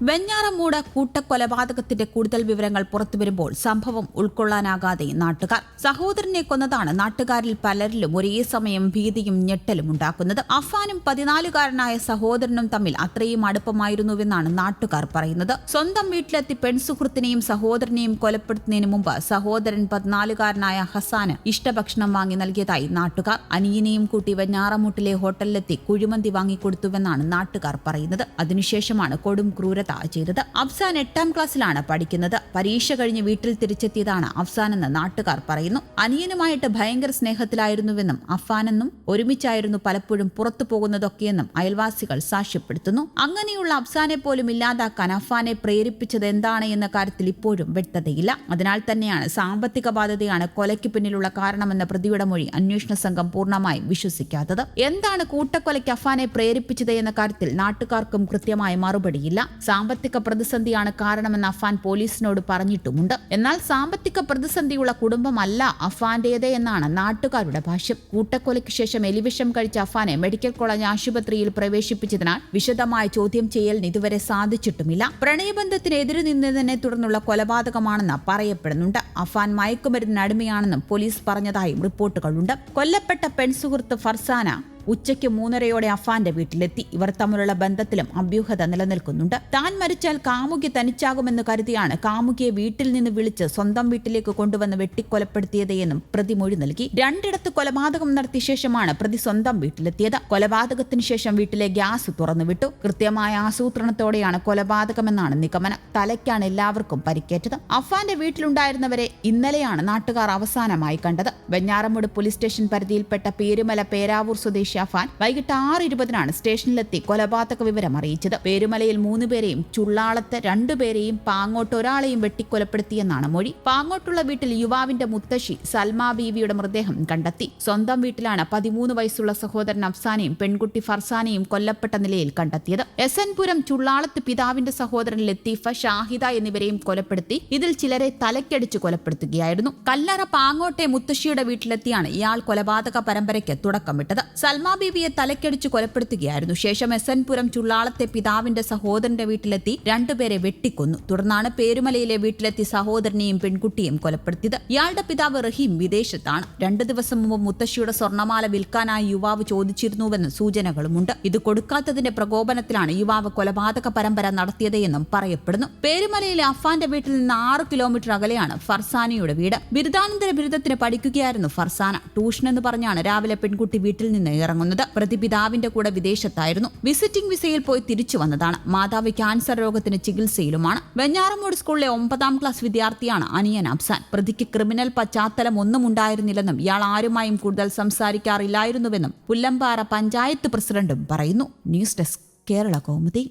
വെഞ്ഞാറമൂട് കൂട്ടക്കൊലപാതകത്തിന്റെ കൂടുതൽ വിവരങ്ങൾ പുറത്തുവരുമ്പോൾ സംഭവം ഉൾക്കൊള്ളാനാകാതെ നാട്ടുകാർ. സഹോദരനെ കൊന്നതാണ് നാട്ടുകാരിൽ പലരിലും ഒരേ സമയം ഭീതിയും ഞെട്ടലും ഉണ്ടാക്കുന്നത്. അഫാനും പതിനാലുകാരനായ സഹോദരനും തമ്മിൽ അത്രയും അടുപ്പമായിരുന്നുവെന്നാണ് നാട്ടുകാർ പറയുന്നത്. സ്വന്തം വീട്ടിലെത്തി പെൺസുഹൃത്തിനെയും സഹോദരനെയും കൊലപ്പെടുത്തുന്നതിന് മുമ്പ് സഹോദരൻ പതിനാലുകാരനായ ഹസാന് ഇഷ്ടഭക്ഷണം വാങ്ങി നൽകിയതായി നാട്ടുകാർ. അനിയനെയും കൂട്ടി വെഞ്ഞാറമൂട്ടിലെ ഹോട്ടലിലെത്തി കുഴിമന്തി വാങ്ങിക്കൊടുത്തുവെന്നാണ് നാട്ടുകാർ പറയുന്നത്. അതിനുശേഷമാണ് കൊടും ക്രൂരത ചെയ്തത്. അഫ്സാൻ എട്ടാം ക്ലാസ്സിലാണ് പഠിക്കുന്നത്. പരീക്ഷ കഴിഞ്ഞ് വീട്ടിൽ തിരിച്ചെത്തിയതാണ് അഫ്സാൻ എന്ന് നാട്ടുകാർ പറയുന്നു. അനിയനുമായിട്ട് ഭയങ്കര സ്നേഹത്തിലായിരുന്നുവെന്നും അഫാനെന്നും ഒരുമിച്ചായിരുന്നു പലപ്പോഴും പുറത്തു പോകുന്നതൊക്കെയെന്നും അയൽവാസികൾ സാക്ഷ്യപ്പെടുത്തുന്നു. അങ്ങനെയുള്ള അഫ്സാനെ പോലും ഇല്ലാതാക്കാൻ അഫ്ഫാനെ പ്രേരിപ്പിച്ചത് എന്താണ് എന്ന കാര്യത്തിൽ ഇപ്പോഴും വ്യക്തതയില്ല. അതിനാൽ തന്നെയാണ് സാമ്പത്തിക ബാധ്യതയാണ് കൊലയ്ക്ക് പിന്നിലുള്ള കാരണമെന്ന പ്രതിയുടെ മൊഴി അന്വേഷണ സംഘം പൂർണമായും വിശ്വസിക്കാത്തത്. എന്താണ് കൂട്ടക്കൊലയ്ക്ക് അഫ്ഫാനെ പ്രേരിപ്പിച്ചത് എന്ന കാര്യത്തിൽ നാട്ടുകാർക്കും കൃത്യമായ മറുപടിയില്ല. സാമ്പത്തിക പ്രതിസന്ധിയാണ് കാരണമെന്ന് അഫാൻ പോലീസിനോട് പറഞ്ഞിട്ടുമുണ്ട്. എന്നാൽ സാമ്പത്തിക പ്രതിസന്ധിയുള്ള കുടുംബമല്ല അഫാന്റേത് എന്നാണ് നാട്ടുകാരുടെ ഭാഷ്യം. കൂട്ടക്കൊലയ്ക്ക് ശേഷം എലിവിഷം കഴിച്ച അഫാനെ മെഡിക്കൽ കോളേജ് ആശുപത്രിയിൽ പ്രവേശിപ്പിച്ചതിനാൽ വിശദമായ ചോദ്യം ചെയ്യലിന് ഇതുവരെ സാധിച്ചിട്ടുമില്ല. പ്രണയബന്ധത്തിനെതിരെ നിന്നതിനെ തുടർന്നുള്ള കൊലപാതകമാണെന്ന് പറയപ്പെടുന്നുണ്ട്. അഫാൻ മയക്കുമരുന്നിന് അടിമയാണെന്നും പോലീസ് പറഞ്ഞതായും റിപ്പോർട്ടുകളുണ്ട്. കൊല്ലപ്പെട്ട പെൺസുഹൃത്ത് ഫർസാന ഉച്ചയ്ക്ക് മൂന്നരയോടെ അഫാന്റെ വീട്ടിലെത്തി. ഇവർ തമ്മിലുള്ള ബന്ധത്തിലും അഭ്യൂഹത നിലനിൽക്കുന്നുണ്ട്. താൻ മരിച്ചാൽ കാമുകി തനിച്ചാകുമെന്ന് കരുതിയാണ് കാമുകിയെ വീട്ടിൽ നിന്ന് വിളിച്ച് സ്വന്തം വീട്ടിലേക്ക് കൊണ്ടുവന്ന് വെട്ടിക്കൊലപ്പെടുത്തിയത് എന്നും പ്രതി മൊഴി നൽകി. രണ്ടിടത്ത് കൊലപാതകം നടത്തിയ ശേഷമാണ് പ്രതി സ്വന്തം വീട്ടിലെത്തിയത്. കൊലപാതകത്തിന് ശേഷം വീട്ടിലെ ഗ്യാസ് തുറന്നുവിട്ടു. കൃത്യമായ ആസൂത്രണത്തോടെയാണ് കൊലപാതകമെന്നാണ് നിഗമനം. തലയ്ക്കാണ് എല്ലാവർക്കും പരിക്കേറ്റത്. അഫാന്റെ വീട്ടിലുണ്ടായിരുന്നവരെ ഇന്നലെയാണ് നാട്ടുകാർ അവസാനമായി കണ്ടത്. വെഞ്ഞാറമൂട് പോലീസ് സ്റ്റേഷൻ പരിധിയിൽപ്പെട്ട പേരുമല പേരാവൂർ സ്വദേശി അഫാൻ വൈകിട്ട് ആറ് ഇരുപതിനാണ് സ്റ്റേഷനിലെത്തി കൊലപാതക വിവരം അറിയിച്ചത്. പേരുമലയിൽ മൂന്നുപേരെയും ചുള്ളാളത്ത് രണ്ടുപേരെയും പാങ്ങോട്ട് ഒരാളെയും വെട്ടിക്കൊലപ്പെടുത്തിയെന്നാണ് മൊഴി. പാങ്ങോട്ടുള്ള വീട്ടിൽ യുവാവിന്റെ മുത്തശ്ശി സൽമാ ബീവിയുടെ മൃതദേഹം കണ്ടെത്തി. സ്വന്തം വീട്ടിലാണ് പതിമൂന്ന് വയസ്സുള്ള സഹോദരൻ അഫ്സാനെയും പെൺകുട്ടി ഫർസാനെയും കൊല്ലപ്പെട്ട നിലയിൽ കണ്ടെത്തിയത്. എസ് എൻ പുരം ചുള്ളാളത്ത് പിതാവിന്റെ സഹോദരൻ ലത്തീഫ ഷാഹിദ എന്നിവരെയും കൊലപ്പെടുത്തി. ഇതിൽ ചിലരെ തലക്കടിച്ച് കൊലപ്പെടുത്തുകയായിരുന്നു. കല്ലറ പാങ്ങോട്ടെ മുത്തശ്ശിയുടെ വീട്ടിലെത്തിയാണ് ഇയാൾ കൊലപാതക പരമ്പരയ്ക്ക് തുടക്കമിട്ടത്. സൽമാ ബീവിയെ തലക്കടിച്ച് കൊലപ്പെടുത്തുകയായിരുന്നു. ശേഷം എസ് എൻ പുരം ചുള്ളാളത്തെ പിതാവിന്റെ സഹോദരന്റെ വീട്ടിലെത്തി രണ്ടുപേരെ വെട്ടിക്കൊന്നു. തുടർന്നാണ് പേരുമലയിലെ വീട്ടിലെത്തി സഹോദരനെയും പെൺകുട്ടിയെയും കൊലപ്പെടുത്തിയത്. ഇയാളുടെ പിതാവ് റഹീം വിദേശത്താണ്. രണ്ടു ദിവസം മുമ്പ് മുത്തശ്ശിയുടെ സ്വർണമാല വിൽക്കാനായി യുവാവ് ചോദിച്ചിരുന്നുവെന്ന് സൂചനകളുമുണ്ട്. ഇത് കൊടുക്കാത്തതിന്റെ പ്രകോപനത്തിലാണ് യുവാവ് കൊലപാതക പരമ്പര നടത്തിയത് എന്നും പറയപ്പെടുന്നു. പേരുമലയിലെ അഫാന്റെ വീട്ടിൽ നിന്ന് ആറ് കിലോമീറ്റർ അകലെയാണ് ഫർസാനയുടെ വീട്. ബിരുദാനന്തര ബിരുദത്തിന് പഠിക്കുകയായിരുന്നു ഫർസാന. ട്യൂഷൻ എന്ന് പറഞ്ഞാണ് രാവിലെ പെൺകുട്ടി വീട്ടിൽ നിന്ന് ഇറങ്ങുന്നത്. പ്രതി പിതാവിന്റെ കൂടെ വിദേശത്തായിരുന്നു. വിസിറ്റിംഗ് വിസയിൽ പോയി തിരിച്ചു വന്നതാണ്. മാതാവ് ക്യാൻസർ രോഗത്തിന് ചികിത്സയിലുമാണ്. വെഞ്ഞാറമൂട് സ്കൂളിലെ ഒമ്പതാം ക്ലാസ് വിദ്യാർത്ഥിയാണ് അനിയൻ അബ്സാൻ പ്രതിക്ക് ക്രിമിനൽ പശ്ചാത്തലം ഒന്നും ഉണ്ടായിരുന്നില്ലെന്നും ഇയാൾ ആരുമായും കൂടുതൽ സംസാരിക്കാറില്ലായിരുന്നുവെന്നും പുല്ലമ്പാറ പഞ്ചായത്ത് പ്രസിഡന്റും പറയുന്നു. News desk Kerala Kaumudi.